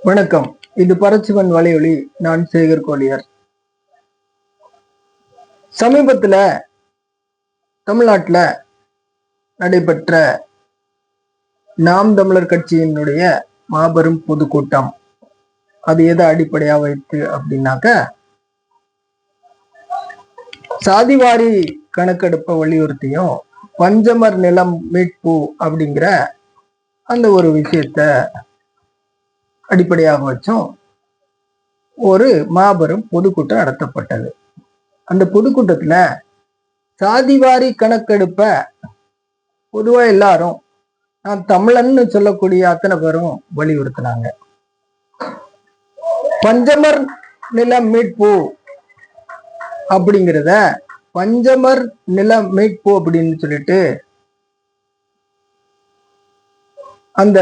வணக்கம். இது பரச்சிவன் வலையொலி. நான் சேகர் கோலியர் சமீபத்துல தமிழ்நாட்டுல நடைபெற்ற நாம் தமிழர் கட்சியினுடைய மாபெரும் பொதுக்கூட்டம். அது எதை அடிப்படையாக வைத்து அப்படின்னாக்க சாதிவாரி கணக்கெடுப்பை வலியுறுத்தியும் பஞ்சமர் நிலம் மீட்பு அப்படிங்கிற அந்த ஒரு விஷயத்த அடிப்படையாக வச்சும். ஒரு மாபெரும் பொதுக்கூட்டம் நடத்தப்பட்டது. அந்த பொதுக்கூட்டத்துல சாதிவாரி கணக்கெடுப்ப பொதுவா எல்லாரும் நான் தமிழன்னு சொல்லக்கூடிய அத்தனை பேரும் வலியுறுத்தினாங்க. பஞ்சமர் நில மீட்பு அப்படிங்கிறத பஞ்சமர் நில மீட்பு அப்படின்னு சொல்லிட்டு அந்த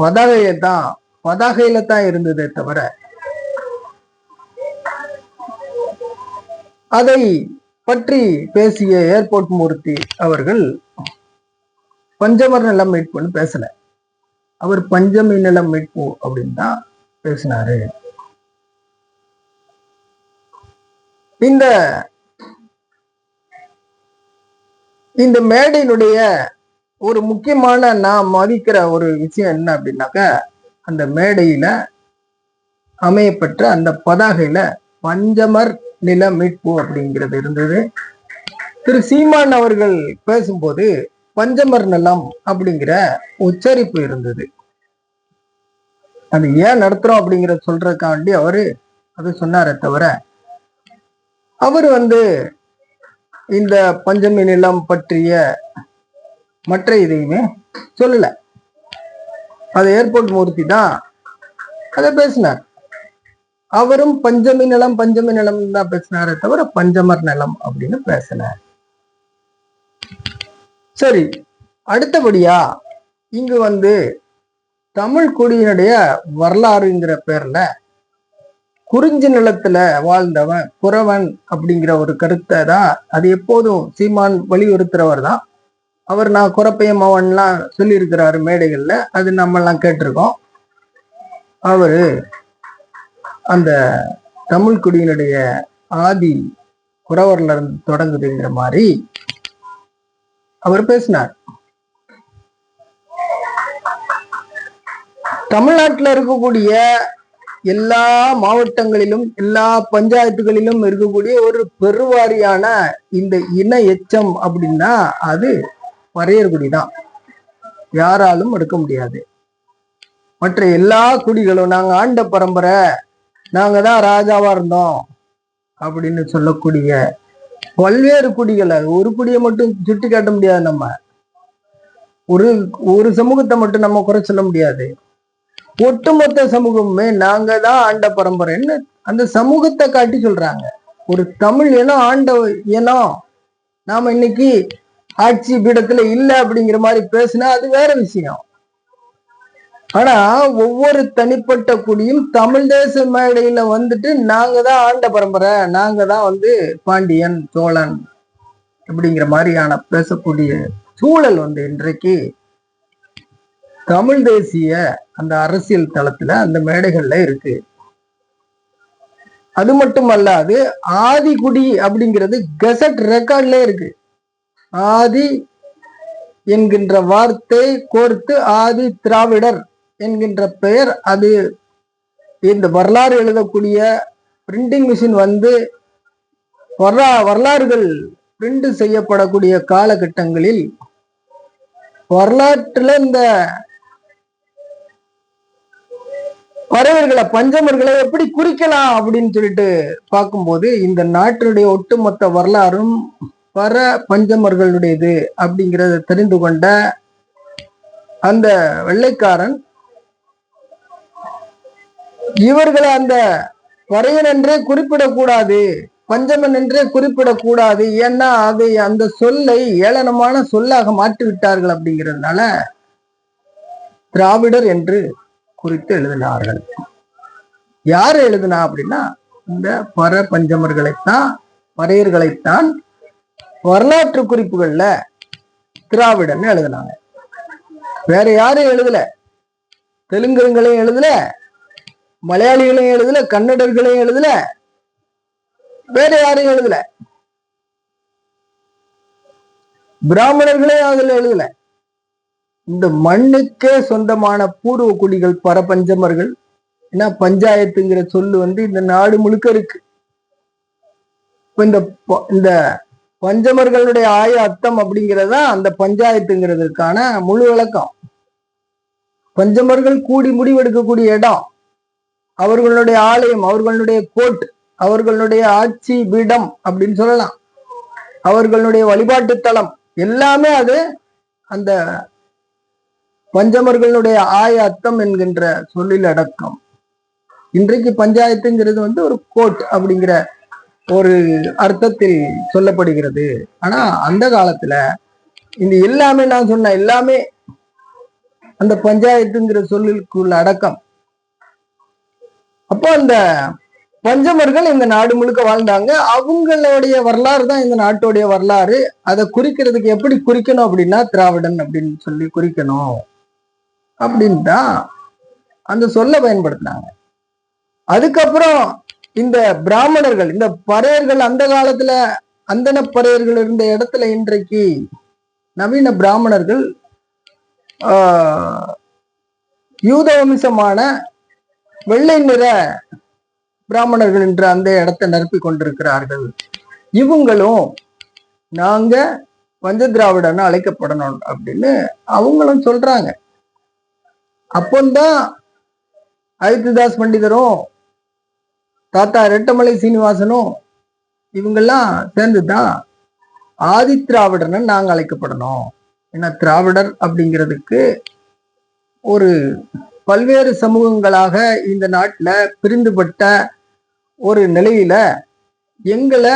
பதாகையை தான் பதாகையில தான் இருந்ததே தவிர அதை பற்றி பேசிய ஏர்போர்ட் மூர்த்தி அவர்கள் பஞ்சமர் நிலம் மீட்புன்னு பேசல. அவர் பஞ்சமி நிலம் மீட்பு அப்படின்னு தான் பேசினாரு. இந்த இந்த மேடையினுடைய ஒரு முக்கியமான நான் மதிக்கிற ஒரு விஷயம் என்ன அப்படின்னாக்க அந்த மேடையில அமையப்பெற்ற அந்த பதாகையில பஞ்சமர் நில மீட்பு அப்படிங்கிறது இருந்தது. திரு சீமான் அவர்கள் பேசும்போது பஞ்சமர் நிலம் அப்படிங்கிற உச்சரிப்பு இருந்தது. அது ஏன் நடத்துறோம் அப்படிங்கிறத சொல்றதுக்காண்டி அவரு அது சொன்னாரே தவிர அவர் வந்து இந்த பஞ்சமி நிலம் பற்றிய மற்ற இதையுமே சொல்லல. அது ஏர்போர்ட் மூர்த்தி தான் அதை பேசினார். அவரும் பஞ்சமி நிலம் பஞ்சமி நிலம் தான் பேசினாரே தவிர பஞ்சமர் நிலம் அப்படின்னு பேசினார். சரி அடுத்தபடியா இங்கு வந்து தமிழ் குடியினுடைய வரலாறுங்கிற பேர்ல குறிஞ்சி நிலத்துல வாழ்ந்தவன் குறவன் அப்படிங்கிற ஒரு கருத்தை தான் அது எப்போதும் சீமான் வலியுறுத்துறவர் தான் அவர் நான் குறப்பையம் மவன்லாம் சொல்லியிருக்கிறாரு மேடைகள்ல அது நம்ம எல்லாம் கேட்டிருக்கோம். அவரு அந்த தமிழ் குடியினுடைய ஆதி குறவர்ல இருந்து தொடங்குதுங்கிற மாதிரி அவர் பேசினார். தமிழ்நாட்டில் இருக்கக்கூடிய எல்லா மாவட்டங்களிலும் எல்லா பஞ்சாயத்துகளிலும் இருக்கக்கூடிய ஒரு பெருவாரியான இந்த இன எச்சம் அப்படின்னா அது பறையர் குடிதான் யாராலும் எடுக்க முடியாது. மற்ற எல்லா குடிகளும் நாங்க ஆண்ட பரம்பரை நாங்க தான் ராஜாவா இருந்தோம் அப்படின்னு சொல்லக்கூடிய பல்வேறு குடிகளை ஒரு குடியை மட்டும் சுட்டி காட்ட முடியாது நம்ம. ஒரு ஒரு சமூகத்தை மட்டும் நம்ம குறை சொல்ல முடியாது. ஒட்டுமொத்த சமூகமே நாங்க தான் ஆண்ட பரம்பரைன்னு அந்த சமூகத்தை காட்டி சொல்றாங்க. ஒரு தமிழ் இனம் ஆண்ட இனம். நாம இன்னைக்கு ஆட்சி பீடத்துல இல்ல அப்படிங்கிற மாதிரி பேசினா அது வேற விஷயம். ஆனா ஒவ்வொரு தனிப்பட்ட குடியும் தமிழ் தேச மேடையில வந்துட்டு நாங்க தான் ஆண்ட பரம்பரை நாங்க தான் வந்து பாண்டியன் சோழன் அப்படிங்கிற மாதிரியான பேசக்கூடிய சூழல் வந்து இன்றைக்கு தமிழ் தேசிய அந்த அரசியல் தளத்துல அந்த மேடைகள்ல இருக்கு. அது மட்டுமல்லாது ஆதிகுடி அப்படிங்கிறது கெசட் ரெக்கார்ட்ல இருக்கு. ஆதி என்கின்ற வார்த்தை கோர்த்து ஆதி திராவிடர் என்கின்ற பெயர் அது. இந்த வரலாறு எழுதக்கூடிய பிரிண்டிங் மிஷின் வந்து வரலா வரலாறுகள் பிரிண்ட் செய்யப்படக்கூடிய காலகட்டங்களில் வரலாற்றில் இந்த பறவைகளை பஞ்சமர்களை எப்படி குறிக்கலாம் அப்படின்னு சொல்லிட்டு பார்க்கும்போது இந்த நாட்டினுடைய ஒட்டுமொத்த வரலாறும் பர பஞ்சமர்களுடையது அப்படிங்கிறத தெரிந்து கொண்ட அந்த வெள்ளைக்காரன் இவர்களை அந்த வரையன் என்றே குறிப்பிடக்கூடாது பஞ்சமன் என்றே குறிப்பிடக்கூடாது. ஏன்னா அது அந்த சொல்லை ஏளனமான சொல்லாக மாற்றி விட்டார்கள் அப்படிங்கிறதுனால திராவிடர் என்று குறித்து எழுதினார்கள். யார் எழுதினா அப்படின்னா இந்த பர பஞ்சமர்களைத்தான் வரையர்களைத்தான் வரலாற்று குறிப்புகள்ல திராவிடன்னு எழுதினாங்க. வேற யாரும் எழுதல. தெலுங்கர்களையும் எழுதல. மலையாளிகளையும் எழுதல. கன்னடர்களையும் எழுதல. வேற யாரையும் எழுதல. பிராமணர்களையும் அதுல எழுதல. இந்த மண்ணுக்கே சொந்தமான பூர்வ குடிகள் பரபஞ்சமர்கள். ஏன்னா பஞ்சாயத்துங்கிற சொல்லு வந்து இந்த நாடு முழுக்க இருக்கு. இப்ப இந்த இந்த பஞ்சமர்களுடைய ஆய அர்த்தம் அப்படிங்கறதா அந்த பஞ்சாயத்துங்கிறதுக்கான முழு விளக்கம். பஞ்சமர்கள் கூடி முடிவெடுக்கக்கூடிய இடம் அவர்களுடைய ஆலயம் அவர்களுடைய கோட் அவர்களுடைய ஆட்சி பீடம் அப்படின்னு சொல்லலாம். அவர்களுடைய வழிபாட்டு தளம் எல்லாமே அது அந்த பஞ்சமர்களுடைய ஆய அர்த்தம் என்கின்ற சொல்லில் அடக்கம். இன்றைக்கு பஞ்சாயத்துங்கிறது வந்து ஒரு கோட் அப்படிங்கிற ஒரு அர்த்தத்தில் சொல்லப்படுகிறது. ஆனா அந்த காலத்துல இந்த எல்லாமே நான் சொன்ன எல்லாமே அந்த பஞ்சாயத்துங்கிற சொல்லுக்குள்ள அடக்கம். அப்போ அந்த பஞ்சமர்கள் இந்த நாடு முழுக்க வாழ்ந்தாங்க. அவங்களுடைய வரலாறு தான் இந்த நாட்டுடைய வரலாறு. அதை குறிக்கிறதுக்கு எப்படி குறிக்கணும் அப்படின்னா திராவிடன் அப்படின்னு சொல்லி குறிக்கணும் அப்படின்னு தான் அந்த சொல்ல பயன்படுத்தினாங்க. அதுக்கப்புறம் இந்த பிராமணர்கள் இந்த பறையர்கள் அந்த காலத்துல அந்தன பறையர்கள் இருந்த இடத்துல இன்றைக்கு நவீன பிராமணர்கள் யூத வம்சமான வெள்ளை நிற பிராமணர்கள் என்று அந்த இடத்தை நிரப்பி கொண்டிருக்கிறார்கள். இவங்களும் நாங்க வஞ்ச திராவிடன்னு அழைக்கப்படணும் அப்படின்னு அவங்களும் சொல்றாங்க. அப்பந்தான் அயோத்திதாஸ் பண்டிதரும் தாத்தா ரெட்டமலை சீனிவாசனும் இவங்கெல்லாம் சேர்ந்து தான் ஆதி திராவிடர்னு நாங்கள் அழைக்கப்படணும். ஏன்னா திராவிடர் அப்படிங்கிறதுக்கு ஒரு பல்வேறு சமூகங்களாக இந்த நாட்டில் பிரிந்துபட்ட ஒரு நிலையில எங்களை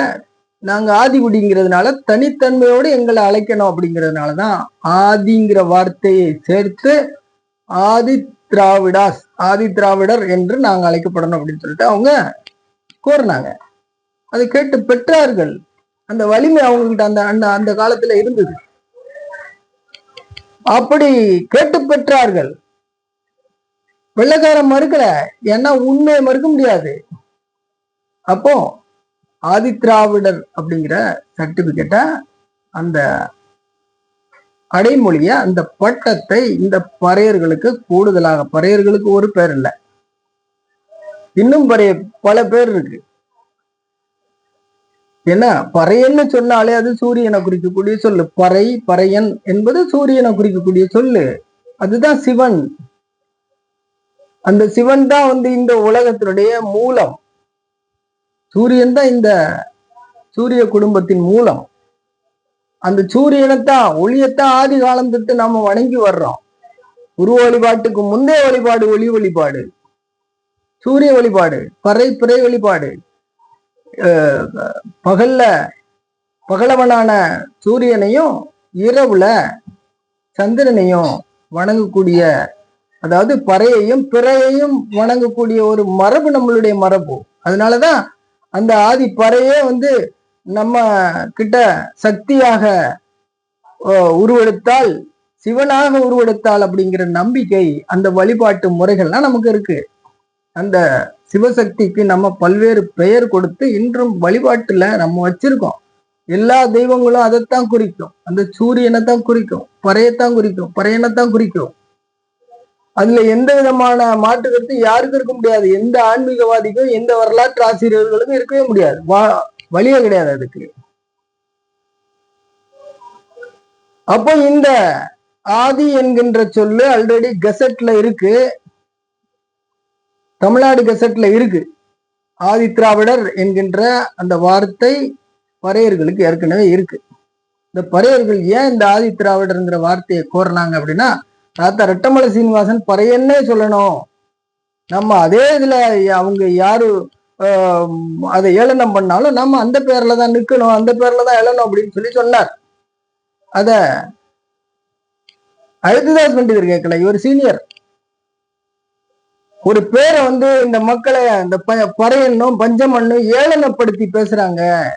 நாங்கள் ஆதிகுடிங்கிறதுனால தனித்தன்மையோடு எங்களை அழைக்கணும் அப்படிங்கிறதுனால தான் ஆதிங்கிற வார்த்தையை சேர்த்து ஆதி திராவிடாஸ் ஆதி திராவிடர் என்று நாங்க அழைக்கப்படணும் அப்படின்னு சொல்லிட்டு அவங்க கோரினாங்க. அதை கேட்டு பெற்றார்கள். அந்த வலிமை அவங்கள்ட்ட அந்த அந்த அந்த காலத்துல இருந்தது. அப்படி கேட்டு பெற்றார்கள். வெள்ளக்காரன் மறுக்கல. ஏன்னா உண்மையை மறுக்க முடியாது. அப்போ ஆதித்ராவிடர் அப்படிங்கிற சர்டிபிகேட்டை அந்த அடைமொழிய அந்த பட்டத்தை இந்த பறையர்களுக்கு கூடுதலாக பறையர்களுக்கு ஒரு பேர் இல்லை. இன்னும் பறைய பல பேர் இருக்கு. ஏன்னா பறையன்னு சொன்னாலே அது சூரியனை குறிக்கக்கூடிய சொல்லு. பறை பறையன் என்பது சூரியனை குறிக்கக்கூடிய சொல்லு. அதுதான் சிவன். அந்த சிவன் தான் வந்து இந்த உலகத்தினுடைய மூலம். சூரியன் தான் இந்த சூரிய குடும்பத்தின் மூலம். அந்த சூரியனைத்தான் ஒளியத்தான் ஆதி காலம் தொட்டு நாம வணங்கி வர்றோம். உருவ வழிபாட்டுக்கு முந்தைய வழிபாடு ஒளி வழிபாடு. சூரிய வழிபாடு பறை பிறை வழிபாடு. பகல்ல பகலவனான சூரியனையும் இரவுல சந்திரனையும் வணங்கக்கூடிய அதாவது பறையையும் பிறையையும் வணங்கக்கூடிய ஒரு மரபு நம்மளுடைய மரபு. அதனாலதான் அந்த ஆதி பறையே வந்து நம்ம கிட்ட சக்தியாக உருவெடுத்தால் சிவனாக உருவெடுத்தால் அப்படிங்கிற நம்பிக்கை அந்த வழிபாட்டு முறைகள்லாம் நமக்கு இருக்கு. அந்த சிவசக்திக்கு நம்ம பல்வேறு பெயர் கொடுத்து இன்றும் வழிபாட்டுல நம்ம வச்சிருக்கோம். எல்லா தெய்வங்களும் அதைத்தான் குறிக்கும். அந்த சூரியனை தான் குறிக்கும். பறையத்தான் குறிக்கும். பறையனைத்தான் குறிக்கும். அதுல எந்த விதமான மாற்று கருத்து யாருக்கும் இருக்க முடியாது. எந்த ஆன்மீகவாதிக்கும் எந்த வரலாற்று ஆசிரியர்களுக்கும் இருக்கவே முடியாது. வா- வழியே கிடையாது அதுக்கு. அப்போ இந்த ஆதி என்கின்ற சொல்லு ஆல்ரெடி கெசட்ல இருக்கு. தமிழ்நாடு கெசட்ல இருக்கு. ஆதி திராவிடர் என்கின்ற அந்த வார்த்தை பறையர்களுக்கு ஏற்கனவே இருக்கு. இந்த பறையர்கள் ஏன் இந்த ஆதி திராவிடர்ங்கிற வார்த்தையை கோரினாங்க அப்படின்னா தாத்தா ரெட்டமலை சீனிவாசன் பறையன்னே சொல்லணும். நம்ம அதே இதுல அவங்க யாரு அதை ஏளனம் பண்ணாலும் நம்ம அந்த பேர்ல தான் நிக்கணும் அந்த பேர்ல தான் எழணும் அப்படின்னு சொல்லி சொன்னார். அத அழுதுதாஸ் பண்டிதர் கேட்கல. இவர் சீனியர் ஒரு பேரை வந்து இந்த மக்களை இந்த ப- பறையன்னும் பஞ்சமண்ணும் ஏளனப்படுத்தி பேசுறாங்க.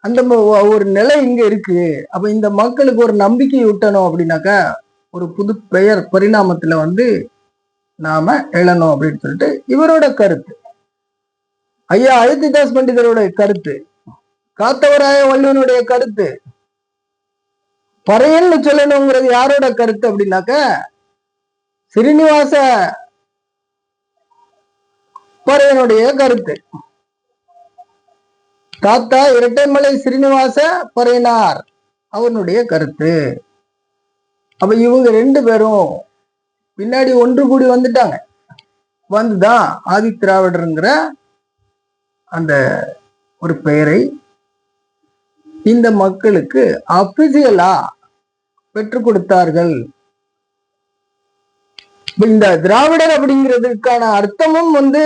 அந்த ஒரு நிலை இங்க இருக்கு. அப்ப இந்த மக்களுக்கு ஒரு நம்பிக்கை விட்டணும் அப்படின்னாக்கா ஒரு புது பெயர் பரிணாமத்துல வந்து நாம எழணும் அப்படின்னு சொல்லிட்டு இவரோட கருத்து. ஐயா அழுத்திதாஸ் பண்டிதரோட கருத்து. காத்தவராய வள்ளுவனுடைய கருத்து. பறையன்னு சொல்லணுங்கிறது யாரோட கருத்து அப்படின்னாக்க ஸ்ரீனிவாச பறையனுடைய கருத்து. தாத்தா இரட்டைமலை ஸ்ரீனிவாச பறையனார் அவனுடைய கருத்து. அப்ப இவங்க ரெண்டு பேரும் பின்னாடி ஒன்று கூடி வந்துட்டாங்க. வந்துதான் ஆதி திராவிடருங்கிற அந்த ஒரு பெயரை இந்த மக்களுக்கு அபிஷியலா பெற்றுக் கொடுத்தார்கள். இந்த திராவிடர் அப்படிங்கிறதுக்கான அர்த்தமும் வந்து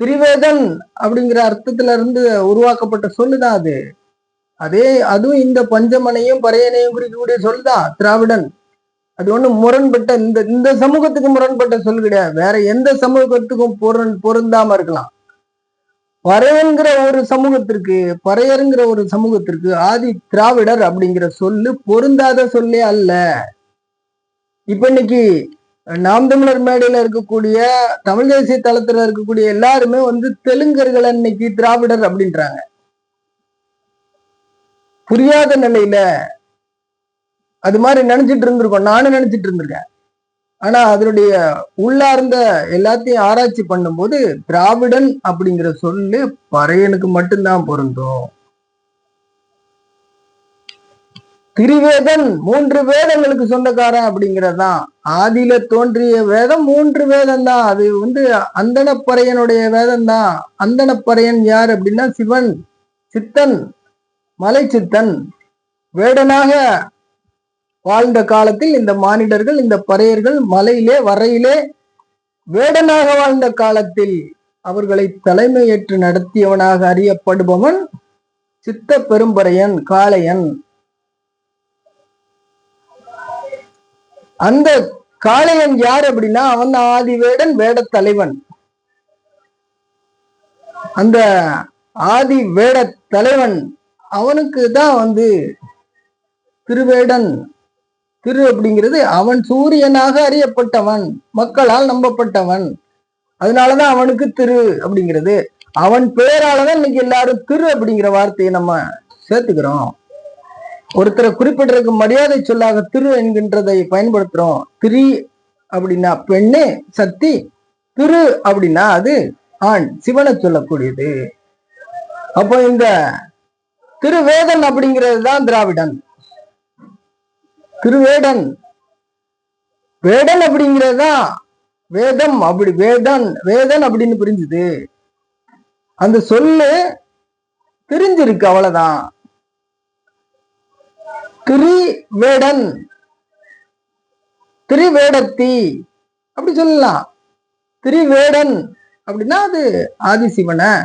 திரிவேதன் அப்படிங்கிற அர்த்தத்துல இருந்து உருவாக்கப்பட்ட சொல்லுதான் அது. அதே அதுவும் இந்த பஞ்சமனையும் பறையனையும் குறிக்கக்கூடிய சொல்லுதான் திராவிடன். அது ஒண்ணு முரண்பட்ட இந்த இந்த சமூகத்துக்கு முரண்பட்ட சொல் கிடையாது. வேற எந்த சமூகத்துக்கும் பொருள் பொருந்தாம இருக்கலாம். பறையன்கிற ஒரு சமூகத்திற்கு பறையருங்கிற ஒரு சமூகத்திற்கு ஆதி திராவிடர் அப்படிங்கிற சொல்லு பொருந்தாத சொல்லே அல்ல. இப்ப இன்னைக்கு நாம் தமிழர் மேடையில இருக்கக்கூடிய தமிழ் தேசிய தளத்துல இருக்கக்கூடிய எல்லாருமே வந்து தெலுங்கர்கள் இன்னைக்கு திராவிடர் அப்படின்றாங்க. புரியாத நிலையில அது மாதிரி நினைச்சிட்டு இருந்திருக்கோம். நானும் நினைச்சிட்டு இருந்திருக்கேன். ஆனா அதனுடைய உள்ளார்ந்த எல்லாத்தையும் ஆராய்ச்சி பண்ணும்போது திராவிடன் அப்படிங்கிற சொல்லு பறையனுக்கு மட்டும்தான் பொருந்தும். திரிவேதன் மூன்று வேதங்களுக்கு சொந்தக்காரன் அப்படிங்கறதுதான் ஆதியில தோன்றிய வேதம் மூன்று வேதம் தான் அது வந்து அந்தனப்பறையனுடைய வேதம் தான் அந்தனப்பறையன் யார் அப்படின்னா சிவன் சித்தன் மலை சித்தன் வேடனாக வாழ்ந்த காலத்தில் இந்த மானிடர்கள் இந்த பறையர்கள் மலையிலே வரையிலே வேடனாக வாழ்ந்த காலத்தில் அவர்களை தலைமையேற்று நடத்தியவனாக அறியப்படுபவன் சித்த பெரும்பறையன் காளையன். அந்த காளையன் யார் அப்படின்னா அவன் ஆதிவேடன் வேட தலைவன் அந்த ஆதி வேட தலைவன் அவனுக்கு தான் வந்து திருவேடன் திரு அப்படிங்கிறது அவன் சூரியனாக அறியப்பட்டவன். மக்களால் நம்பப்பட்டவன். அதனாலதான் அவனுக்கு திரு அப்படிங்கிறது. அவன் பெயராலதான் இன்னைக்கு எல்லாரும் திரு அப்படிங்கிற வார்த்தையை நம்ம சேர்த்துக்கிறோம். ஒருத்தரை குறிப்பிடறதுக்கு மரியாதை சொல்லாக திரு என்கின்றதை பயன்படுத்துறோம். திரி அப்படின்னா பெண்ணு சக்தி திரு அப்படின்னா அது ஆண் சிவனை சொல்லக்கூடியது. அப்போ இந்த திருவேதன் அப்படிங்கிறது தான் திராவிடன். திருவேடன். வேடன் அப்படிங்கிறதுதான் வேதம் அப்படி வேதன் வேதன் அப்படின்னு புரிஞ்சுது. அந்த சொல்லு தெரிஞ்சிருக்கு அவ்வளவுதான். திரிவேடன். திரிவேடத்தி அப்படி சொல்லலாம். திரிவேடன் அப்படின்னா அது ஆதிசிவன.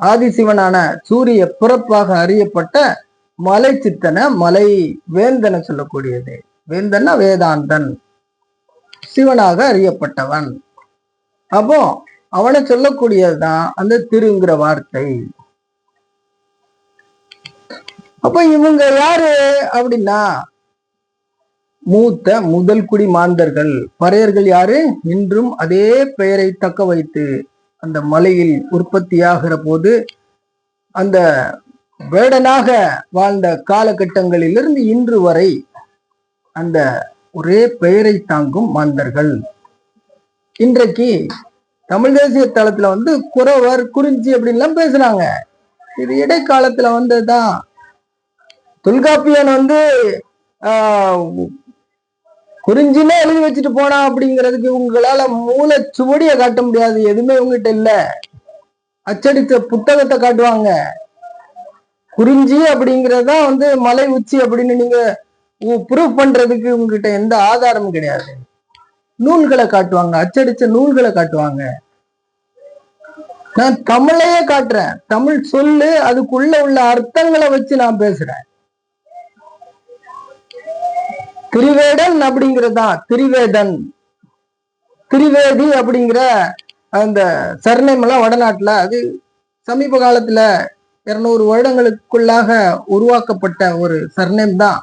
ஆதிசிவனான சூரிய பிறப்பாக அறியப்பட்ட மலை சித்தனை மலை வேந்தனை சொல்லக்கூடியது. வேந்தன்னா வேதாந்தன். சிவனாக அறியப்பட்டவன். அப்போ அவனை சொல்லக்கூடியதுதான் அந்த திருங்கிற வார்த்தை. அப்ப இவங்க யாரு அப்படின்னா மூத்த முதல் குடி மாந்தர்கள். பறையர்கள் யாரு? இன்றும் அதே பெயரை தக்க வைத்து அந்த மலையில் உற்பத்தியாகிற போது அந்த வேடனாக வாழ்ந்த காலகட்டங்களிலிருந்து இன்று வரை அந்த ஒரே பெயரை தாங்கும் மாந்தர்கள். இன்றைக்கு தமிழ் தேசிய தளத்துல வந்து குறவர் குறிஞ்சி அப்படின்லாம் பேசுறாங்க. இது இடைக்காலத்துல வந்ததுதான். தொல்காப்பியன் வந்து ஆஹ் குறிஞ்சினே எழுதி வச்சுட்டு போனா அப்படிங்கிறதுக்கு உங்களால மூல சுவடியை காட்ட முடியாது. எதுவுமே உங்ககிட்ட இல்ல. அச்சடித்த புத்தகத்தை காட்டுவாங்க. குறிஞ்சி அப்படிங்கறதுதான் வந்து மலை உச்சி அப்படின்னு நீங்க ப்ரூவ் பண்றதுக்கு உங்ககிட்ட எந்த ஆதாரமும் கிடையாது. நூல்களை காட்டுவாங்க அச்சடிச்ச நூல்களை காட்டுவாங்க. நான் தமிழையே காட்டுறேன். தமிழ் சொல்லு அதுக்குள்ள உள்ள அர்த்தங்களை வச்சு நான் பேசுறேன். திரிவேடன் அப்படிங்கறதுதான் திரிவேதன். திரிவேதி அப்படிங்கிற அந்த சர்ணம் எல்லாம் வடநாட்டுல அது சமீப காலத்துல இருநூறு வருடங்களுக்குள்ளாக உருவாக்கப்பட்ட ஒரு சர்நேம் தான்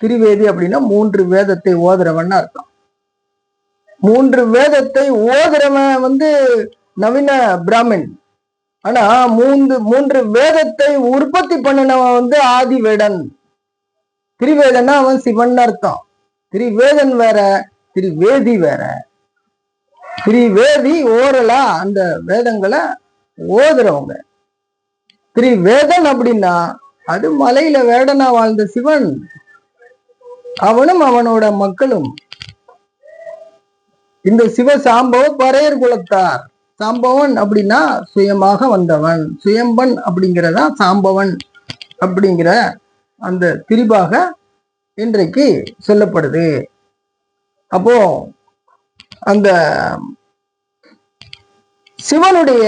திரிவேதி அப்படின்னா மூன்று வேதத்தை ஓதுறவன் அர்த்தம். மூன்று வேதத்தை ஓதுறவன் வந்து நவீன பிராமின் ஆனா மூன்று மூன்று வேதத்தை உற்பத்தி பண்ணினவன் வந்து ஆதிவேடன். திரிவேதன்னா அவன் சிவன் அர்த்தம். திரிவேதன் வேற திரிவேதி வேற. திரிவேதி ஓரலா அந்த வேதங்களை ஓதுறவங்க. திரிவேதன் அப்படின்னா அது மலையில வேடனா வாழ்ந்த சிவன். அவனும் அவனோட மக்களும். இந்த சிவ சாம்பவ பறையர் குலத்தார். சாம்பவன் அப்படின்னா சுயமாக வந்தவன். சுயம்பன் அப்படிங்கிறதா சாம்பவன் அப்படிங்கிற அந்த திரிபாக இன்றைக்கு சொல்லப்படுது. அப்போ அந்த சிவனுடைய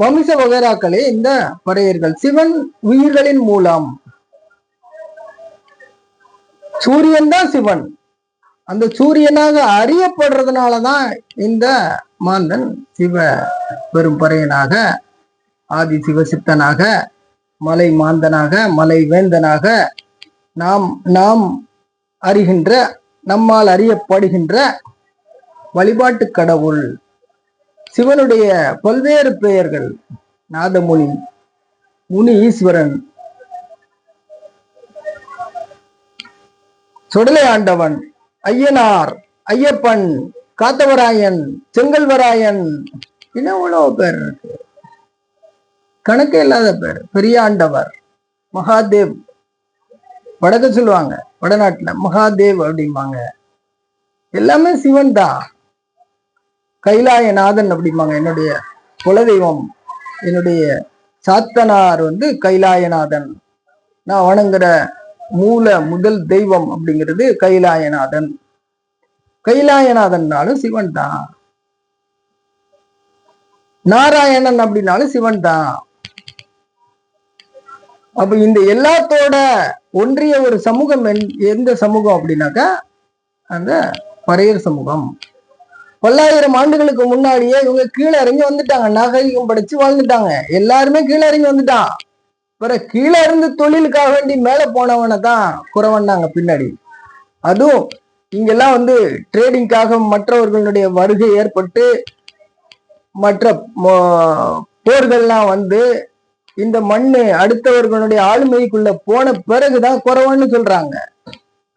வம்ச வகராக்களே இந்த பறையர்கள் சிவன் உயிர்களின் மூலம். சூரியன் தான் சிவன். அந்த சூரியனாக அறியப்படுறதுனாலதான் இந்த மாந்தன் சிவ பெரும் பறையனாக ஆதி சிவசித்தனாக மலை மாந்தனாக மலை வேந்தனாக நாம் நாம் அறிகின்ற நம்மால் அறியப்படுகின்ற வழிபாட்டு கடவுள். சிவனுடைய பல்வேறு பெயர்கள். நாதமுனி முனி ஈஸ்வரன் சுடலை ஆண்டவன் ஐயனார் ஐயப்பன் காத்தவராயன் செங்கல்வராயன். இன்னும் இவ்வளவு பேர் இருக்கு. கணக்கே இல்லாத பேர். பெரியாண்டவர் மகாதேவ். வடக்க சொல்லுவாங்க வடநாட்டுல மகாதேவ் அப்படிம்பாங்க. எல்லாமே சிவன் தான். கைலாயநாதன் அப்படிம்பாங்க. என்னுடைய குலதெய்வம். என்னுடைய சாத்தனார் வந்து கைலாயநாதன். நான் வணங்குற மூல முதல் தெய்வம் அப்படிங்கிறது கைலாயநாதன். கைலாயநாதன்னாலும் சிவன் தான். நாராயணன் அப்படின்னாலும் சிவன் தான். அப்ப இந்த எல்லாத்தோட ஒன்றிய ஒரு சமூகம் என்- எந்த சமூகம் அப்படின்னாக்கா அந்த பறையர் சமூகம். பல்லாயிரம் ஆண்டுகளுக்கு முன்னாடியே இவங்க கீழே இறங்கி வந்துட்டாங்க. நாகரிகம் படிச்சு வாழ்ந்துட்டாங்க. எல்லாருமே கீழே இறங்கி வந்துட்டான். பிற கீழே இருந்து தொழிலுக்காக வேண்டி மேல போனவனை தான் குறவன்னாங்க பின்னாடி. அதுவும் இங்கெல்லாம் வந்து ட்ரேடிங்காக மற்றவர்களுடைய வருகை ஏற்பட்டு மற்ற போர்கள்லாம் வந்து இந்த மண்ணு அடுத்தவர்களுடைய ஆளுமைக்குள்ள போன பிறகுதான் குறவன்னு சொல்றாங்க.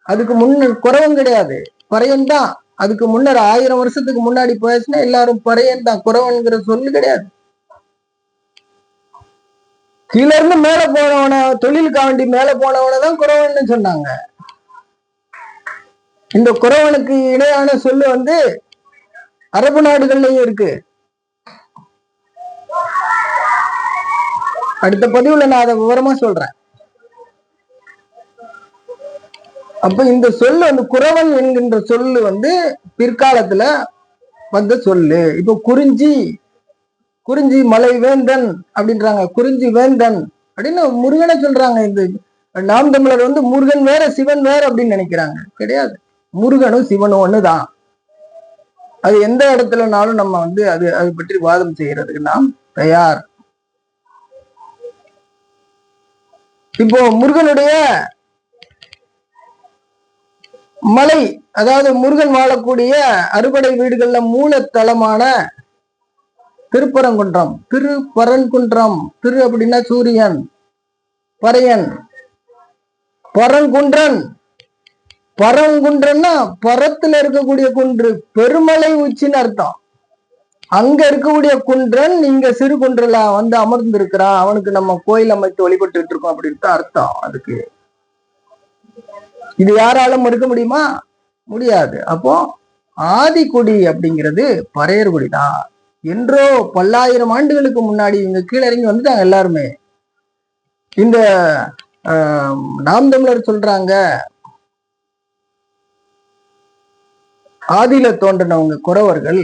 அதுக்கு முன்ன குறவன் கிடையாது. குறையன் தான். அதுக்கு முன்னர் ஆயிரம் வருஷத்துக்கு முன்னாடி போயாச்சுன்னா எல்லாரும் பறையன் தான் குறவன்கிற சொல்லு கிடையாது. கீழ இருந்து மேல போனவன தொழிலுக்காக வேண்டி மேல போனவனை தான் குறவன் சொன்னாங்க. இந்த குறவனுக்கு இணையான சொல்லு வந்து அரபு நாடுகள்லயும் இருக்கு. அடுத்த பதிவுல நான் அதை விவரமா சொல்றேன். அப்ப இந்த சொல்லு வந்து குறவன் என்கின்ற சொல்லு வந்து பிற்காலத்துல வந்த சொல்லு. இப்போ குறிஞ்சி குறிஞ்சி மலை வேந்தன் அப்படின்றாங்க. குறிஞ்சி வேந்தன் அப்படின்னு முருகனை சொல்றாங்க. இந்த நாம் தமிழர் வந்து முருகன் வேற சிவன் வேற அப்படின்னு நினைக்கிறாங்க. கிடையாது. முருகனும் சிவனும் ஒண்ணுதான். அது எந்த இடத்துலனாலும் நம்ம வந்து அது அது பற்றி வாதம் செய்யறதுக்கு நாம் தயார். இப்போ முருகனுடைய மலை அதாவது முருகன் வாழக்கூடிய அறுபடை வீடுகள்ல மூலத்தலமான திருப்பரங்குன்றம். திருப்பரங்குன்றம். திரு அப்படின்னா சூரியன் பறையன். பரங்குன்றன். பரங்குன்றன்னா பரத்துல இருக்கக்கூடிய குன்று. பெருமலை உச்சின்னு அர்த்தம். அங்க இருக்கக்கூடிய குன்றன் இங்க சிறு குன்றல வந்து அமர்ந்திருக்கிறான். அவனுக்கு நம்ம கோயில் அமைத்து வழிபட்டு இருக்கோம் அப்படின்னு தான் அர்த்தம் அதுக்கு. இது யாராலும் மறுக்க முடியுமா? முடியாது. அப்போ ஆதிக்குடி அப்படிங்கிறது பறையர் குடி தான் என்றோ பல்லாயிரம் ஆண்டுகளுக்கு முன்னாடி இவங்க கீழே இறங்கி வந்துட்டாங்க எல்லாருமே. இந்த ஆஹ், நாம் தமிழர் சொல்றாங்க ஆதியில தோன்றினவங்க குறவர்கள்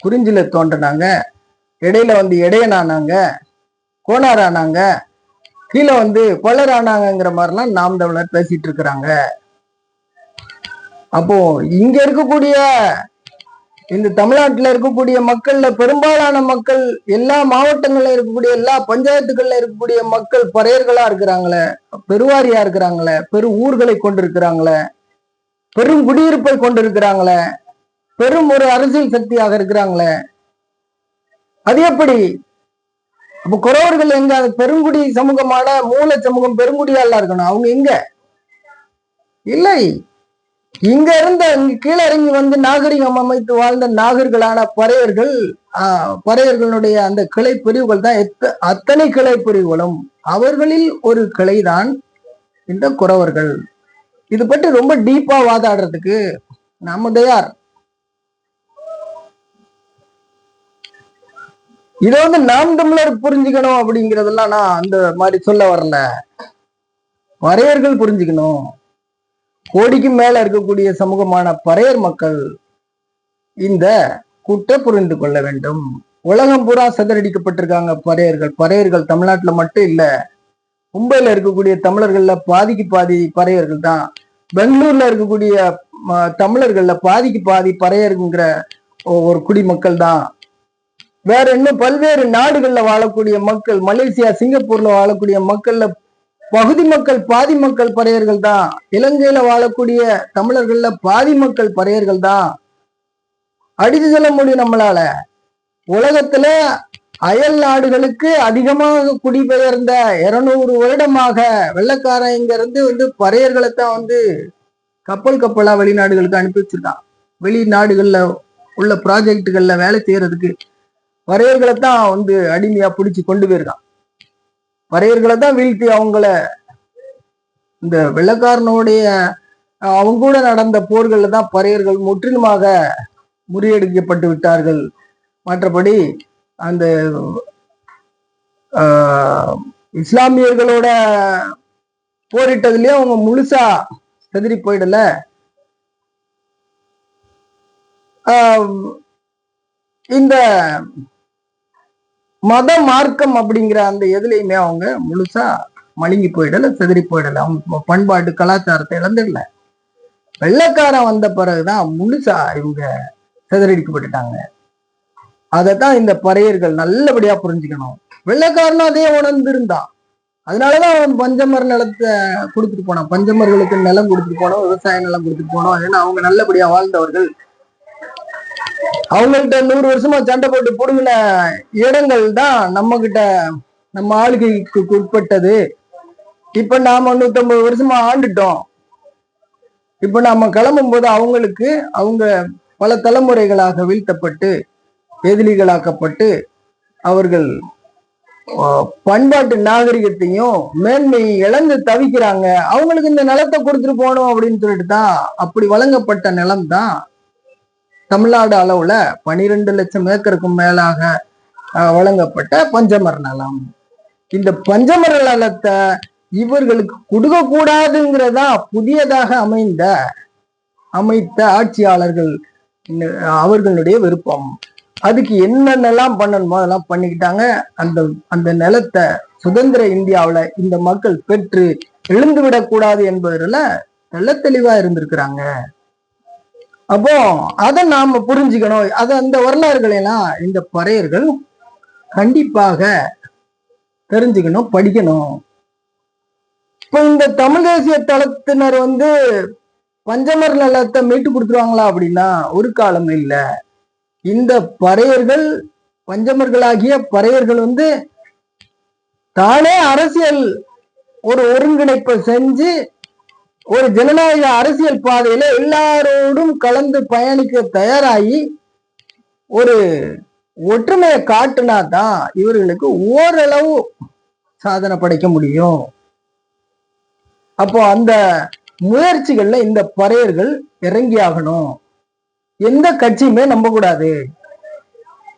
குறிஞ்சில தோன்றினாங்க இடையில வந்து இடையனானாங்க கோணாரானாங்க ஆனாங்க கீழே வந்து கொள்ளர் ஆனாங்கங்கிற மாதிரிலாம் நாம் தமிழர் பேசிட்டு இருக்கிறாங்க. அப்போ இங்க இருக்கக்கூடிய இந்த தமிழ்நாட்டில் இருக்கக்கூடிய மக்கள்ல பெரும்பாலான மக்கள் எல்லா மாவட்டங்கள்ல இருக்கக்கூடிய எல்லா பஞ்சாயத்துகள்ல இருக்கக்கூடிய மக்கள் பறையர்களா இருக்கிறாங்களே பெருவாரியா இருக்கிறாங்களே பெரு ஊர்களை கொண்டிருக்கிறாங்களே பெரும் குடியிருப்பை கொண்டிருக்கிறாங்களே பெரும் ஒரு அரசியல் சக்தியாக இருக்கிறாங்களே அது எப்படி? அப்ப குறவர்கள் எங்க? அது பெருங்குடி சமூகமான மூல சமூகம் பெருங்குடியால இருக்கணும். அவங்க எங்க? இல்லை. இங்க இருந்த இங்க கீழே இறங்கி வந்து நாகரிகம் அமைத்து வாழ்ந்த நாகர்களான பறையர்கள் ஆஹ், பறையர்களுடைய அந்த கிளை பிரிவுகள் தான் எத்த அத்தனை கிளை பிரிவுகளும் அவர்களில் ஒரு கிளைதான் இந்த குறவர்கள். இது பற்றி ரொம்ப டீப்பா வாதாடுறதுக்கு நாம இதை வந்து நாம் தமிழர் புரிஞ்சுக்கணும் அப்படிங்கறதெல்லாம் நான் அந்த மாதிரி சொல்ல வரல. பறையர்கள் புரிஞ்சுக்கணும். கோடிக்கு மேல இருக்கக்கூடிய சமூகமான பறையர் மக்கள் இந்த கூட்ட புரிந்து கொள்ள வேண்டும். உலகம் பூரா சிதறடிக்கப்பட்டிருக்காங்க பறையர்கள். பறையர்கள் தமிழ்நாட்டுல மட்டும் இல்ல மும்பையில இருக்கக்கூடிய தமிழர்கள்ல பாதிக்கு பாதி பறையர்கள் தான். பெங்களூர்ல இருக்கக்கூடிய ம, தமிழர்கள்ல பாதிக்கு பாதி பறையருங்கிற ஒ- ஒரு குடிமக்கள் தான். வேற இன்னும் பல்வேறு நாடுகள்ல வாழக்கூடிய மக்கள் மலேசியா சிங்கப்பூர்ல வாழக்கூடிய மக்கள்ல பகுதி மக்கள் பாதி மக்கள் பறையர்கள் தான். இலங்கையில வாழக்கூடிய தமிழர்கள்ல பாதி மக்கள் பறையர்கள் தான். அடித்து சொல்ல முடியும் நம்மளால. உலகத்துல அயல் நாடுகளுக்கு அதிகமாக குடிபெயர்ந்த இருநூறு வருடமாக வெள்ளக்காரன் இங்க இருந்து வந்து பறையர்களை தான் வந்து கப்பல் கப்பலா வெளிநாடுகளுக்கு அனுப்பி வச்சிருக்கான் வெளிநாடுகள்ல உள்ள ப்ராஜெக்டுகள்ல வேலை செய்யறதுக்கு பறையர்களை தான் வந்து அடிமையா பிடிச்சி கொண்டு போயிருக்கான் பறையர்களை தான் வீழ்த்தி அவங்கள இந்த வெள்ளக்காரனுடைய அவங்க கூட நடந்த போர்களில் தான் பறையர்கள் முற்றிலுமாக முறியடிக்கப்பட்டு விட்டார்கள். மற்றபடி அந்த ஆஹ், இஸ்லாமியர்களோட போரிட்டதுலயே அவங்க முழுசா செதறி போயிடல. இந்த மத மார்க்கம் அப்படிங்கிற அந்த எதுலையுமே அவங்க முழுசா மழுங்கி போயிடல செதறி போயிடல. அவங்க பண்பாட்டு கலாச்சாரத்தை இழந்துடல. வெள்ளைக்காரன் வந்த பிறகுதான் முழுசா இவங்க சிதறடிக்கப்பட்டுட்டாங்க. அதைத்தான் இந்த பறையர்கள் நல்லபடியா புரிஞ்சுக்கணும். வெள்ளைக்காரனும் அதே உணர்ந்து இருந்தான் அதனாலதான் அவன் பஞ்சமர் நிலத்தை கொடுத்துட்டு போனான். பஞ்சமர்களுக்கு நிலம் கொடுத்துட்டு போனோம் விவசாய நிலம் கொடுத்துட்டு போனோம். ஏன்னா அவங்க நல்லபடியா வாழ்ந்தவர்கள். அவங்கள்ட்ட நூறு வருஷமா சண்டை போட்டு புடுங்கின இடங்கள் தான் நம்ம கிட்ட நம்ம ஆளுகைக்கு உட்பட்டது இப்ப நாம நூத்தம்பது வருஷமா ஆண்டுட்டோம். இப்ப நாம கிளம்பும் போது அவங்களுக்கு அவங்க பல தலைமுறைகளாக வீழ்த்தப்பட்டு எதிரிகளாக்கப்பட்டு அவர்கள் பண்பாட்டு நாகரிகத்தையும் மேன்மை இழந்து தவிக்கிறாங்க. அவங்களுக்கு இந்த நிலத்தை கொடுத்துட்டு போகணும் அப்படின்னு சொல்லிட்டு தான் அப்படி வழங்கப்பட்ட நிலம் தான் தமிழ்நாடு அளவுல பனிரெண்டு லட்சம் ஏக்கருக்கும் மேலாக வழங்கப்பட்ட பஞ்சமர நலம். இந்த பஞ்சமர நலத்தை இவர்களுக்கு கொடுக்க கூடாதுங்கிறதா புதியதாக அமைந்த அமைத்த ஆட்சியாளர்கள் அவர்களுடைய விருப்பம். அதுக்கு என்னென்னலாம் பண்ணணுமோ அதெல்லாம் பண்ணிக்கிட்டாங்க. அந்த அந்த நிலத்தை சுதந்திர இந்தியாவில் இந்த மக்கள் பெற்று எழுந்து விடக்கூடாது என்பதுல நல்ல தெளிவா இருந்திருக்கிறாங்க. அப்போ அதை நாம புரிஞ்சுக்கணும். அது அந்த வரலாறுகளெல்லாம் இந்த பறையர்கள் கண்டிப்பாக தெரிஞ்சுக்கணும் படிக்கணும். இப்போ இந்த தமிழ் தேசிய தளத்தினர் வந்து பஞ்சமர் நலத்தை மீட்டு கொடுத்துருவாங்களா அப்படின்னா ஒரு காலம் இல்லை. இந்த பறையர்கள் பஞ்சமர்களாகிய பறையர்கள் வந்து தானே அரசியல் ஒரு ஒருங்கிணைப்பை செஞ்சு ஒரு ஜனநாயக அரசியல் பாதையில எல்லாரோடும் கலந்து பயணிக்க தயாராகி ஒரு ஒற்றுமையை காட்டுனா தான் இவர்களுக்கு ஓரளவு சாதனை படைக்க முடியும். அப்போ அந்த முயற்சிகள்ல இந்த பறையர்கள் இறங்கி ஆகணும். எந்த கட்சியுமே நம்ப கூடாது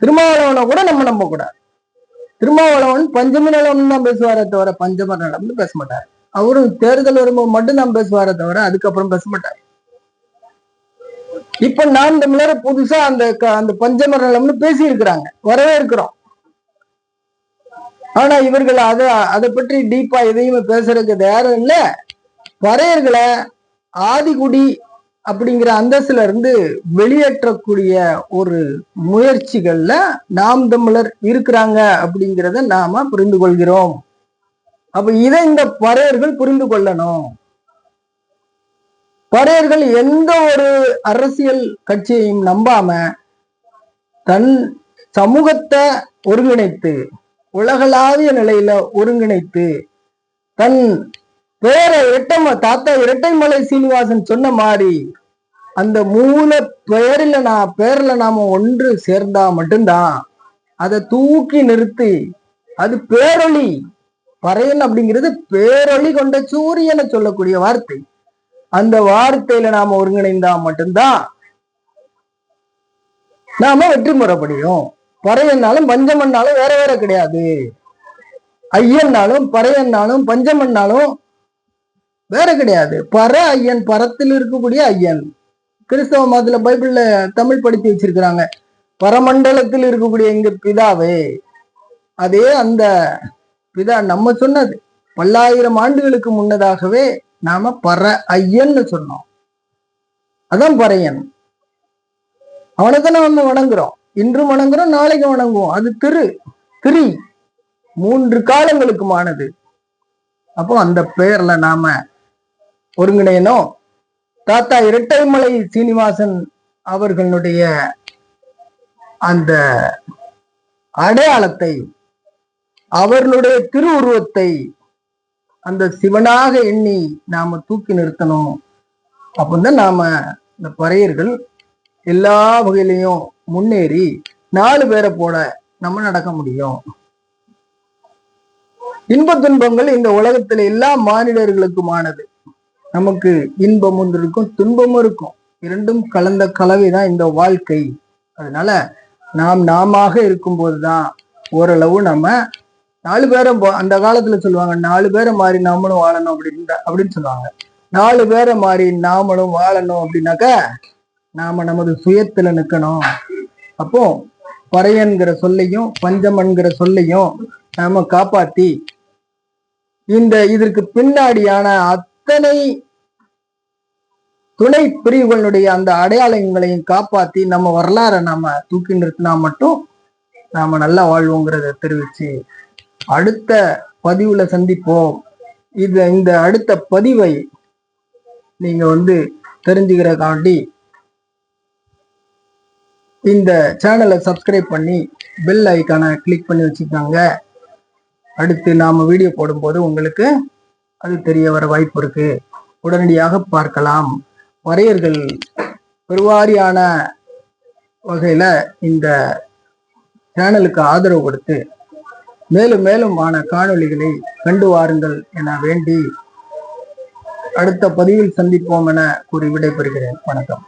திருமாவளவனை கூட நம்ம நம்ப கூடாது திருமாவளவன் பஞ்சமி நலம் தான் பேசுவாரே தவிர பஞ்சம நலம்னு பேச மாட்டார். அவரும் தேர்தல் வரும்போது மட்டும் தான் பேசுவாரே தவிர அதுக்கப்புறம் பேச மாட்டார். இப்ப நாம் தமிழர் புதுசா அந்த க- அந்த பஞ்சம நலம்னு பேசி இருக்கிறாங்க வரவே இருக்கிறோம் ஆனா இவர்கள் அதை அதை பற்றி டீப்பா எதையுமே பேசுறதுக்கு தயாரம் இல்லை. வரையர்களை ஆதிகுடி அப்படிங்கிற அந்தஸ்துல இருந்து வெளியேற்றக்கூடிய ஒரு முயற்சிகள்ல நாம் தமிழர் இருக்கிறாங்க அப்படிங்கிறத நாம புரிந்து கொள்கிறோம். அப்ப இதை இந்த பறையர்கள் புரிந்து கொள்ளணும். பறையர்கள் எந்த ஒரு அரசியல் கட்சியையும் நம்பாம தன் சமூகத்தை ஒருங்கிணைத்து உலகளாவிய நிலையில ஒருங்கிணைத்து தன் பேர இரட்டை தாத்தா இரட்டைமலை சீனிவாசன் சொன்ன மாதிரி அந்த மூல பெயரில் நான் பேர்ல நாம ஒன்று சேர்ந்தா மட்டும்தான் அதை தூக்கி நிறுத்தி அது பேரொளி பறையன் அப்படிங்கிறது பேரொளி கொண்ட சூரியனை சொல்லக்கூடிய வார்த்தை. அந்த வார்த்தையில நாம ஒருங்கிணைந்தா மட்டும்தான் நாம வெற்றி முறப்படியும் பறையன்னாலும் பஞ்சமன்னாலும் வேற வேற கிடையாது. ஐயன்னாலும் பறையன்னாலும் பஞ்சமன்னாலும் வேற கிடையாது. பற ஐயன் பரத்தில் இருக்கக்கூடிய ஐயன். கிறிஸ்தவ மதத்துல பைபிள்ல தமிழ் படித்து வச்சிருக்கிறாங்க. பரமண்டலத்தில் இருக்கக்கூடிய எங்க பிதாவே அதே அந்த பிதா நம்ம சொன்னது பல்லாயிரம் ஆண்டுகளுக்கு முன்னதாகவே நாம பற ஐயன்னு சொன்னோம். அதான் பறையன் அவனை தான் நம்ம வணங்குறோம். இன்று வணங்குறோம் நாளைக்கு வணங்குவோம். அது திரு திரி. மூன்று காலங்களுக்குமானது. அப்போ அந்த பெயர்ல நாம ஒருங்கிணையணும். தாத்தா இரட்டைமலை சீனிவாசன் அவர்களுடைய அந்த அடையாளத்தை அவர்களுடைய திருவுருவத்தை அந்த சிவனாக எண்ணி நாம தூக்கி நிறுத்தணும். அப்பதான் நாம இந்த பறையர்கள் எல்லா வகையிலையும் முன்னேறி நாலு பேரை போல நம்ம நடக்க முடியும். இன்ப துன்பங்கள் இந்த உலகத்துல எல்லா மாநிலர்களுக்குமானது நமக்கு இன்பமும் இருக்கும் துன்பமும் இருக்கும். இரண்டும் கலந்த கலவைதான் இந்த வாழ்க்கை. அதனால நாம் நாமாக இருக்கும்போதுதான் ஓரளவு நம்ம நாலு பேரை அந்த காலத்துல சொல்லுவாங்க நாலு பேரை மாறி நாமளும் வாழணும் அப்படின்னு அப்படின்னு சொல்லுவாங்க. நாலு பேரை மாறி நாமளும் வாழணும் அப்படின்னாக்க நாம நமது சுயத்துல நிக்கணும். அப்போ பறையன்கிற சொல்லையும் பஞ்சமன்கிற சொல்லையும் நாம காப்பாத்தி இந்த இதற்கு பின்னாடியான அத்தனை துணை பிரிவுகளுடைய அந்த அடையாளங்களையும் காப்பாத்தி நம்ம வரலாறை நாம தூக்கி நிறுத்தினா மட்டும் நாம நல்லா வாழ்வோங்கிறத தெரிவிச்சு அடுத்த பதிவுல சந்திப்போம். இது இந்த அடுத்த பதிவை நீங்க வந்து தெரிஞ்சுக்கிறக்காண்டி இந்த சேனலை சப்ஸ்கிரைப் பண்ணி பெல் ஐக்கானை கிளிக் பண்ணி வச்சுக்காங்க. அடுத்து நாம வீடியோ போடும்போது உங்களுக்கு அது தெரிய வர வாய்ப்பு இருக்கு. உடனடியாக பார்க்கலாம். வரையர்கள் பெருவாரியான வகையில இந்த சேனலுக்கு ஆதரவு கொடுத்து மேலும் மேலும் ஆன காணொளிகளை கண்டு வாருங்கள் என வேண்டி அடுத்த பதிவில் சந்திப்போம் என கூறி விடைபெறுகிறேன். வணக்கம்.